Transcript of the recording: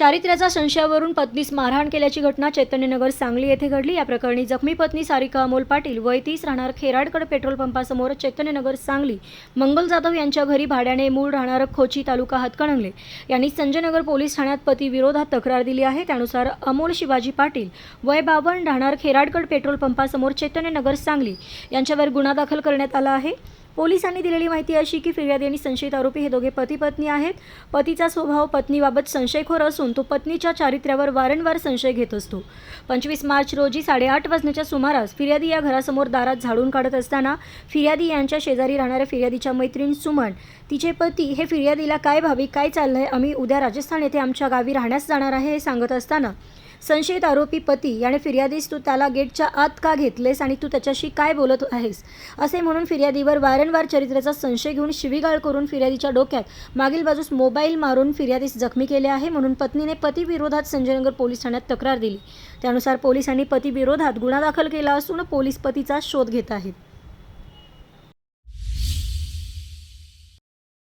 चारित्र्याचा संशयावरून पत्नीस मारहाण केल्याची घटना चैतन्यनगर सांगली येथे घडली. या प्रकरणी जखमी पत्नी सारिका अमोल पाटील वय तीस राहणार खेराडकड पेट्रोल पंपासमोर चैतन्यनगर सांगली. मंगल जाधव यांच्या घरी भाड्याने मूळ राहणार खोची तालुका हातकणंगले. यांनी संजयनगर पोलीस ठाण्यात पती विरोधात तक्रार दिली आहे. त्यानुसार अमोल शिवाजी पाटील वय बावन्न राहणार खेराडकड पेट्रोल पंपासमोर चैतन्यनगर सांगली यांच्यावर गुन्हा दाखल करण्यात आला आहे. पोलिसांनी दिलेली माहिती अशी की फिर्यादी आणि संशयित आरोपी हे दोघे पती पत्नी आहेत. पतीचा स्वभाव पत्नीबाबत संशयखोर असून तो पत्नीच्या चारित्र्यावर वारंवार संशय घेत असतो. पंचवीस मार्च रोजी साडेआठ वाजण्याच्या सुमारास फिर्यादी या घरासमोर दारात झाडून काढत असताना फिर्यादी यांच्या शेजारी राहणाऱ्या फिर्यादीच्या मैत्रीण सुमन तिचे पती हे फिर्यादीला काय भावी काय चाललंय? आम्ही उद्या राजस्थान येथे आमच्या गावी राहण्यास जाणार आहे हे सांगत असताना संशयित आरोपी पती याने फिर्यादीस तू त्याला गेटच्या आत का घेतलेस आणि तू त्याच्याशी काय बोलत आहेस? असे म्हणून फिर्यादीवर वारंवार चरित्राचा संशय घेऊन शिवीगाळ करून फिर्यादीच्या डोक्यात मागील बाजूस मोबाईल मारून फिर्यादीस जखमी केले आहे म्हणून पत्नीने पतीविरोधात संजयनगर पोलीस ठाण्यात तक्रार दिली. त्यानुसार पोलिसांनी पतीविरोधात गुन्हा दाखल केला असून पोलीस पतीचा शोध घेत आहेत.